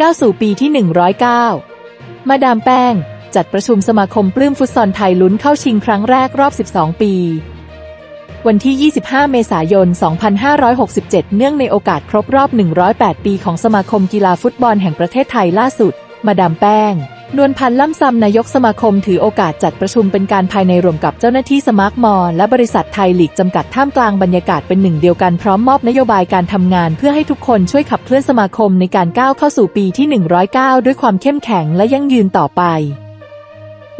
ก้าวสู่ปีที่ 109 มาดามแป้ง จัดประชุมสมาคมปลื้มฟุตซอลไทยลุ้นเข้าชิงครั้งแรกรอบ 12 ปี วันที่ 25 เมษายน 2567 เนื่องในโอกาสครบรอบ 108 ปีของสมาคมกีฬาฟุตบอลแห่งประเทศไทยล่าสุด มาดามแป้ง นวลพันธ์ล่ำซำนายกสมาคมถือโอกาสจัดประชุมเป็นการภายในรวมกับเจ้าหน้าที่สมาร์ทมอลและบริษัทไทยลีกจำกัดท่ามกลางบรรยากาศเป็นหนึ่งเดียวกันพร้อมมอบนโยบายการทำงานเพื่อให้ทุกคนช่วยขับเคลื่อนสมาคมในการก้าวเข้าสู่ปีที่ 109 ด้วยความเข้มแข็งและยั่งยืนต่อไป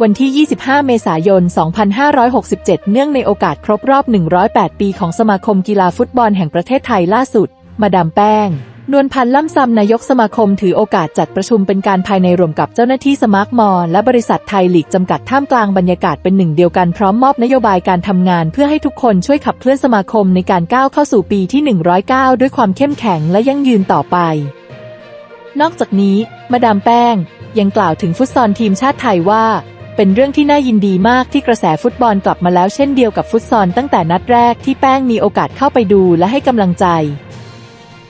วันที่ 25 เมษายน 2567 เนื่องในโอกาสครบรอบ 108 ปีของสมาคมกีฬาฟุตบอลแห่งประเทศไทยล่าสุด มาดามแป้ง นวลพันธ์ล่ำซำนายกสมาคมถือโอกาสจัดประชุมเป็นการภายในรวมกับเจ้าหน้าที่สมาร์ทมอลและบริษัทไทยลีกจำกัดท่ามกลางบรรยากาศเป็นหนึ่งเดียวกันพร้อมมอบนโยบายการทำงาน เพื่อให้ทุกคนช่วยขับเคลื่อนสมาคมในการก้าวเข้าสู่ปีที่ 109 ด้วยความเข้มแข็งและยั่งยืนต่อไป นอกจากนี้ มาดามแป้ง ยังกล่าวถึงฟุตซอลทีมชาติไทยว่า เป็นเรื่องที่น่ายินดีมากที่กระแสฟุตบอลกลับมาแล้วเช่นเดียวกับฟุตซอลตั้งแต่นัดแรกที่แป้งมีโอกาสเข้าไปดูและให้กำลังใจ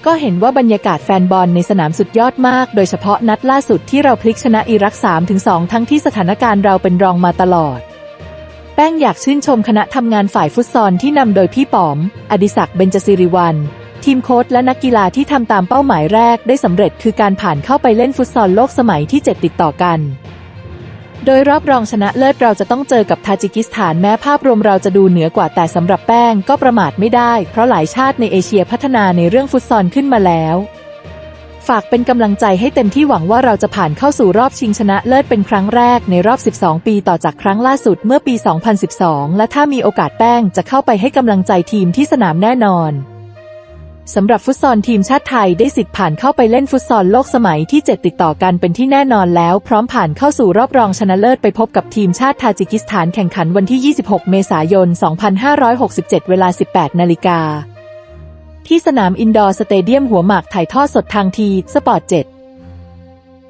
ก็เห็นว่าบรรยากาศแฟนบอลในสนามสุดยอดมาก โดยเฉพาะนัดล่าสุดที่เราพลิกชนะอิรัก 3-2 ทั้งที่สถานการณ์เราเป็นรองมาตลอด แป้งอยากชื่นชมคณะทำงานฝ่ายฟุตซอลที่นำโดยพี่ป๋อม อดิศักดิ์เบญจศิริวัลทีมโค้ชและนักกีฬาที่ทำตามเป้าหมายแรกได้สำเร็จคือการผ่านเข้าไปเล่นฟุตซอลโลกสมัยที่ 7 ติดต่อกัน โดยรอบรองชนะเลิศเราจะต้องเจอกับทาจิกิสถานแม้ภาพรวมเราจะดูเหนือกว่าแต่สำหรับแป้งก็ประมาทไม่ได้ เพราะหลายชาติในเอเชียพัฒนาในเรื่องฟุตซอลขึ้นมาแล้ว ฝากเป็นกำลังใจให้เต็มที่หวังว่าเราจะผ่านเข้าสู่รอบชิงชนะเลิศเป็นครั้งแรกในรอบ 12 ปีต่อจากครั้งล่าสุดเมื่อปี 2012 และถ้ามีโอกาสแป้งจะเข้าไปให้กำลังใจทีมที่สนามแน่นอน สำหรับฟุตซอลทีมชาติไทยได้สิทธิ์ผ่านเข้าไปเล่นฟุตซอลโลกสมัยที่ 7 ติดต่อกันเป็นที่แน่นอนแล้ว พร้อมผ่านเข้าสู่รอบรองชนะเลิศไปพบกับทีมชาติทาจิกิสถานแข่งขันวันที่ 26 เมษายน 2567 เวลา 18 นาฬิกาที่สนามอินดอร์สเตเดียมหัวหมากถ่ายทอดสดทางทีสปอร์ต7